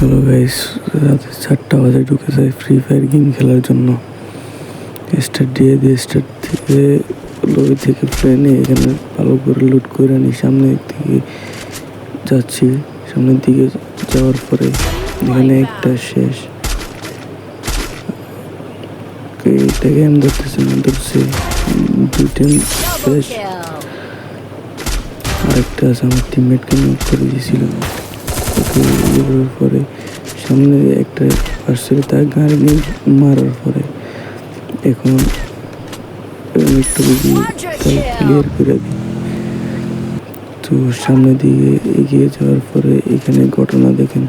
Hello guys রাতে চারটা বাজে ঢুকে যায় ফ্রি ফায়ার গেম খেলার জন্য। স্টার্ট দিয়ে দিয়ে স্টার্ট থেকে লবি থেকে প্লেনে এখানে ভালো করে লুট করে আনি সামনের দিকে যাচ্ছি। সামনের দিকে যাওয়ার পরে এখানে একটা শেষ। এটাকে আমি ধরতেছি না, ধরছি। দুইটা শেষ। আরেকটা আছে, আমার টিমমেটকে নক করে দিয়েছিলাম করার পরে, সামনে একটা আসছিল তার গাড়ি মারার পরে, এখন একটু ক্লিয়ার করে দিই। তো সামনের দিকে এগিয়ে যাওয়ার পরে এখানে ঘটনা দেখেন।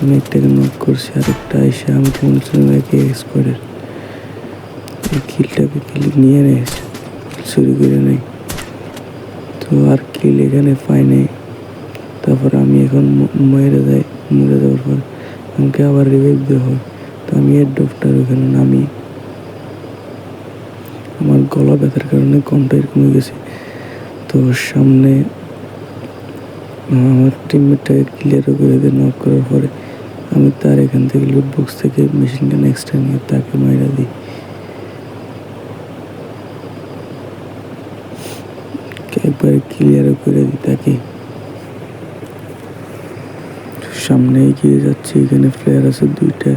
আমি একটাকে নক করছি, আরেকটা এসে আমি মনে একে স্কোয়াডের এই কিলটাকে কিল নিয়ে নেয় চুরি করে নেয় তো আর কিল এখানে পাই নাই। তারপর আমি এখন মরে যাই। মরে যাওয়ার পর আমাকে আবার রিভাইভ দেওয়া হয়। তো আমি এর ডক্টর ওখানে নামি। আমার গলা ব্যথার কারণে কমটা কমে গেছে। তো সামনে আমার টিমমেটটাকে ক্লিয়ার করে দিয়ে নক করার পরে আমি তার এখান থেকে লুট বক্স থেকে মেশিন গান এক্সট্রা নিয়ে তাকে মাইরা দিই। একবারে ক্লিয়ারও করে দিই তাকে। সামনে এগিয়ে যাচ্ছে। এখানে ফ্লেয়ার আছে দুইটা।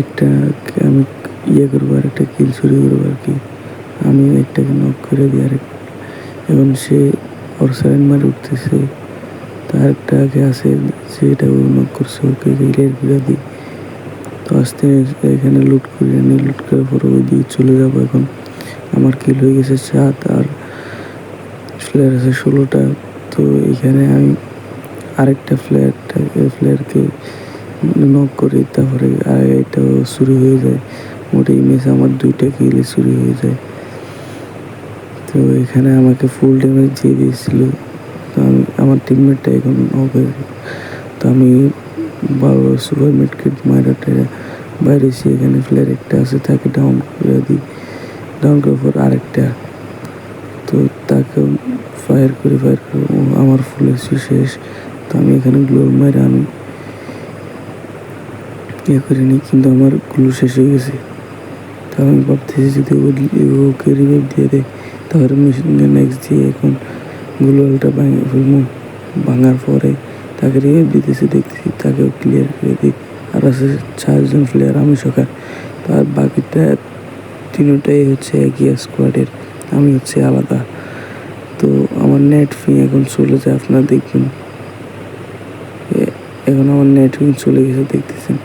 একটা আমি ইয়ে করব আর একটা কিল চুরি করব আর কি। আমি একটাকে নক করে দিই আর এবং সে ওর সাইন মারে উঠতেছে। তার একটা আগে আছে সেটা ও নক করছে ওকে ক্লিয়ার করে দিই তো আসতে এখানে লুট করে নিই লুট করার পর ওই দিয়ে চলে যাব এখন। আমার কিল হয়ে গেছে সাত আর ফ্লেয়ার আছে ষোলোটা। তো এখানে আমি আরেকটা ফ্লেয়ারটা ফ্ল্যাটকে নক করি তারপরে আর এটাও শুরু হয়ে যায়। মোটে ইমেজ আমার দুইটা কিলে শুরু হয়ে যায়। তো এখানে আমাকে ফুল ড্যামেজ দিয়ে দিয়েছিল। তো আমি, আমার টিমমেটটা এখন হবে তো আমি ভালো সুপার মিটকিট মারাটা বাইরেছি এখানে ফ্লেয়ার একটা আছে, তাকে ডাউন করে দিই। ডাউন করার পর আরেকটা। তো তাকে ফায়ার করে ফায়ার করে আমার ফুল এসে শেষ। তো আমি এখানে গ্লোর মারে আমি ইয়ে করিনি, কিন্তু আমার গ্লু শেষ হয়ে গেছে। তো আমি ভাবতেছি যদি ওকে রিভাইভ দিয়ে দেয়, তাহলে মেশিন গান নেক্সট দিয়ে এখন গ্লোয়ালটা ভাঙে ফেলব। ভাঙার পরে তাকে রিভাইভ দিতেছি, দেখতেছি তাকেও ক্লিয়ার করে দিই। আর আছে চারজন প্লেয়ার আমি সকাল। আর বাকিটা তিনটাই হচ্ছে একই স্কোয়াডের আমি হচ্ছে আলাদা। তো আমার নেট ফি এখন চলে যায়, আপনারা দেখবেন। এখন আমার নেটওয়ার্ক চলে গেছে দেখতেছেন।